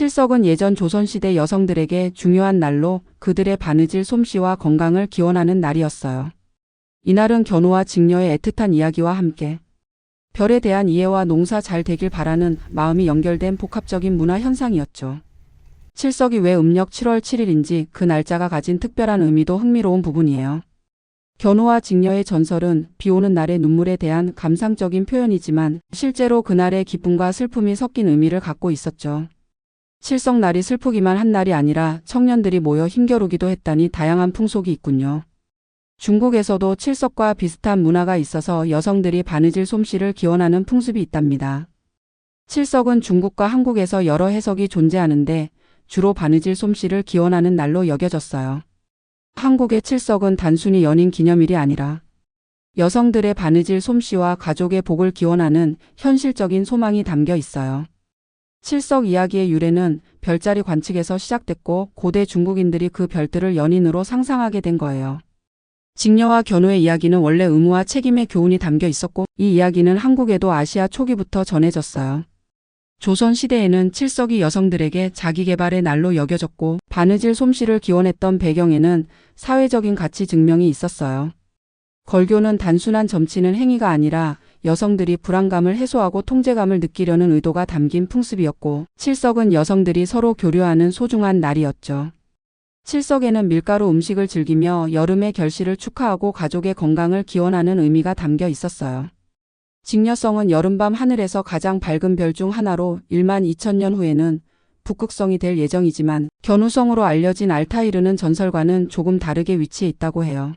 칠석은 예전 조선시대 여성들에게 중요한 날로 그들의 바느질 솜씨와 건강을 기원하는 날이었어요. 이날은 견우와 직녀의 애틋한 이야기와 함께 별에 대한 이해와 농사 잘 되길 바라는 마음이 연결된 복합적인 문화 현상이었죠. 칠석이 왜 음력 7월 7일인지 그 날짜가 가진 특별한 의미도 흥미로운 부분이에요. 견우와 직녀의 전설은 비 오는 날의 눈물에 대한 감상적인 표현이지만 실제로 그날의 기쁨과 슬픔이 섞인 의미를 갖고 있었죠. 칠석 날이 슬프기만 한 날이 아니라 청년들이 모여 힘겨루기도 했다니 다양한 풍속이 있군요. 중국에서도 칠석과 비슷한 문화가 있어서 여성들이 바느질 솜씨를 기원하는 풍습이 있답니다. 칠석은 중국과 한국에서 여러 해석이 존재하는데 주로 바느질 솜씨를 기원하는 날로 여겨졌어요. 한국의 칠석은 단순히 연인 기념일이 아니라 여성들의 바느질 솜씨와 가족의 복을 기원하는 현실적인 소망이 담겨 있어요. 칠석 이야기의 유래는 별자리 관측에서 시작됐고 고대 중국인들이 그 별들을 연인으로 상상하게 된 거예요. 직녀와 견우의 이야기는 원래 의무와 책임의 교훈이 담겨 있었고 이 이야기는 한국에도 아시아 초기부터 전해졌어요. 조선 시대에는 칠석이 여성들에게 자기 개발의 날로 여겨졌고 바느질 솜씨를 기원했던 배경에는 사회적인 가치 증명이 있었어요. 걸교는 단순한 점치는 행위가 아니라 여성들이 불안감을 해소하고 통제감을 느끼려는 의도가 담긴 풍습이었고 칠석은 여성들이 서로 교류하는 소중한 날이었죠. 칠석에는 밀가루 음식을 즐기며 여름의 결실을 축하하고 가족의 건강을 기원하는 의미가 담겨 있었어요. 직녀성은 여름밤 하늘에서 가장 밝은 별 중 하나로 1만 2천년 후에는 북극성이 될 예정이지만 견우성으로 알려진 알타이르는 전설과는 조금 다르게 위치해 있다고 해요.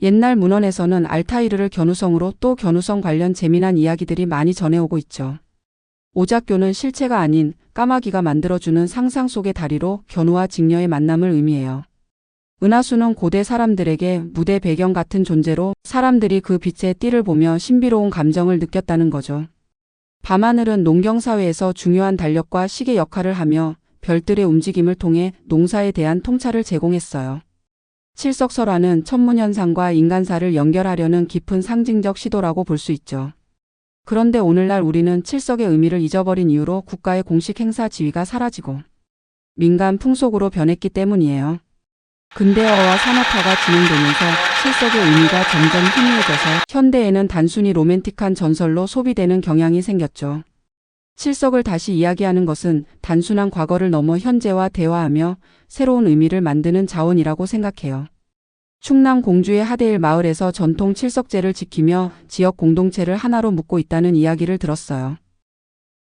옛날 문헌에서는 알타이르를 견우성으로 또 견우성 관련 재미난 이야기들이 많이 전해오고 있죠. 오작교는 실체가 아닌 까마귀가 만들어주는 상상 속의 다리로 견우와 직녀의 만남을 의미해요. 은하수는 고대 사람들에게 무대 배경 같은 존재로 사람들이 그 빛의 띠를 보며 신비로운 감정을 느꼈다는 거죠. 밤하늘은 농경사회에서 중요한 달력과 시계 역할을 하며 별들의 움직임을 통해 농사에 대한 통찰을 제공했어요. 칠석설화는 천문현상과 인간사를 연결하려는 깊은 상징적 시도라고 볼 수 있죠. 그런데 오늘날 우리는 칠석의 의미를 잊어버린 이유로 국가의 공식 행사 지위가 사라지고 민간 풍속으로 변했기 때문이에요. 근대화와 산업화가 진행되면서 칠석의 의미가 점점 희미해져서 현대에는 단순히 로맨틱한 전설로 소비되는 경향이 생겼죠. 칠석을 다시 이야기하는 것은 단순한 과거를 넘어 현재와 대화하며 새로운 의미를 만드는 자원이라고 생각해요. 충남 공주의 하대일 마을에서 전통 칠석제를 지키며 지역 공동체를 하나로 묶고 있다는 이야기를 들었어요.